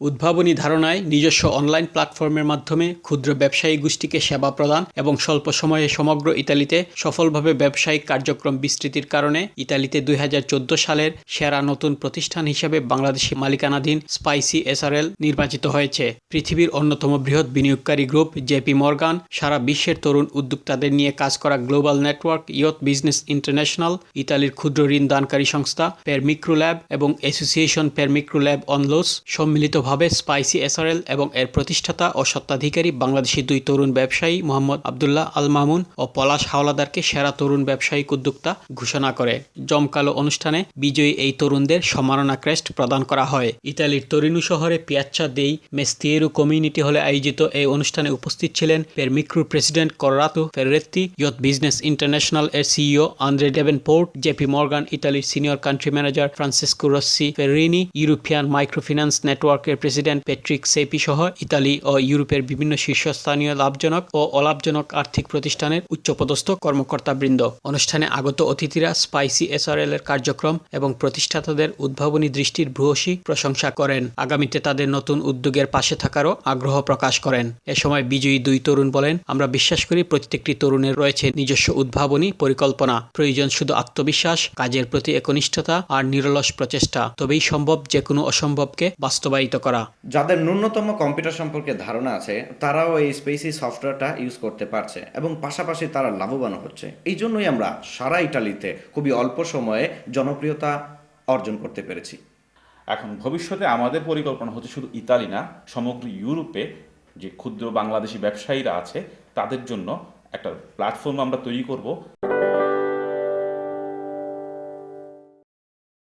উদ্ভাবনী ধারণায় নিজস্ব অনলাইন প্ল্যাটফর্মের মাধ্যমে ক্ষুদ্র ব্যবসায়ী গোষ্ঠীকে সেবা প্রদান এবং স্বল্প সময়ে সমগ্র ইতালিতে সফলভাবে ব্যবসায়িক কার্যক্রম বিস্তৃতির কারণে ইতালিতে দুই হাজার চোদ্দ সালের সেরা নতুন প্রতিষ্ঠান হিসেবে বাংলাদেশি মালিকানাধীন স্পাইসি এসআরএল নির্বাচিত হয়েছে। পৃথিবীর অন্যতম বৃহৎ বিনিয়োগকারী গ্রুপ জেপি মর্গান সারা বিশ্বের তরুণ উদ্যোক্তাদের নিয়ে কাজ করা গ্লোবাল নেটওয়ার্ক ইয়ত বিজনেস ইন্টারন্যাশনাল, ইতালির ক্ষুদ্র ঋণ দানকারী সংস্থা পেরমিক্রো ল্যাব এবং অ্যাসোসিয়েশন পেরমিক্রো ল্যাব অনলোস সম্মিলিতভাবে স্পাইসি এসআরএল এবং এর প্রতিষ্ঠাতা ও স্বত্বাধিকারী বাংলাদেশি দুই তরুণ ব্যবসায়ী মোহাম্মদ আবদুল্লাহ আল মামুন ও পলাশ হাওলাদারকে সেরা তরুণ ব্যবসায়িক উদ্যোক্তা ঘোষণা করে। জমকালো অনুষ্ঠানে বিজয়ী এই তরুণদের সম্মাননা ক্রেস্ট প্রদান করা হয়। ইতালির তরিনু শহরে পিয়াচ্চা দেই মেস্তিয়েরু কমিউনিটি হলে আয়োজিত এই অনুষ্ঠানে উপস্থিত ছিলেন পেরমিক্রুর প্রেসিডেন্ট কররাতু ফেরেত্তি ইয়ত বিজনেস ইন্টারন্যাশনাল এর CEO Andre Davenport JP Morgan, ইতালির senior country manager Francesco Rossi Ferrini European microfinance নেটওয়ার্কের প্রেসিডেন্ট পেট্রিক সেপি সহ ইতালি ও ইউরোপের বিভিন্ন শীর্ষস্থানীয় লাভজনক ও অলাভজনক আর্থিক প্রতিষ্ঠানের উচ্চপদস্থ কর্মকর্তাবৃন্দ। অনুষ্ঠানে আগত অতিথিরা স্পাইসি এসআরএল এর কার্যক্রম এবং প্রতিষ্ঠাতাদের উদ্ভাবনী দৃষ্টির ভূয়সী প্রশংসা করেন। আগামীতে তাদের নতুন উদ্যোগের পাশে থাকারও আগ্রহ প্রকাশ করেন। এ সময় বিজয়ী দুই তরুণ বলেন, আমরা বিশ্বাস করি প্রত্যেকটি তরুণের রয়েছে নিজস্ব উদ্ভাবনী পরিকল্পনা। প্রয়োজন শুধু আত্মবিশ্বাস, কাজের প্রতি একনিষ্ঠতা আর নিরলস প্রচেষ্টা। তবেই সম্ভব যে কোনো অসম্ভবকে বাস্তবায়িত করা। যাদের ন্যূনতম কম্পিউটার সম্পর্কে ধারণা আছে তারাও এই স্পেসি সফটওয়্যারটা ইউজ করতে পারছে এবং পাশাপাশি তারা লাভবান হচ্ছে। এই জন্যই আমরা সারা ইটালিতে খুবই অল্প সময়ে জনপ্রিয়তা অর্জন করতে পেরেছি। এখন ভবিষ্যতে আমাদের পরিকল্পনা হচ্ছে শুধু ইতালি না সমগ্র ইউরোপে যে ক্ষুদ্র বাংলাদেশি ব্যবসায়ীরা আছে তাদের জন্য একটা প্ল্যাটফর্ম আমরা তৈরি করব।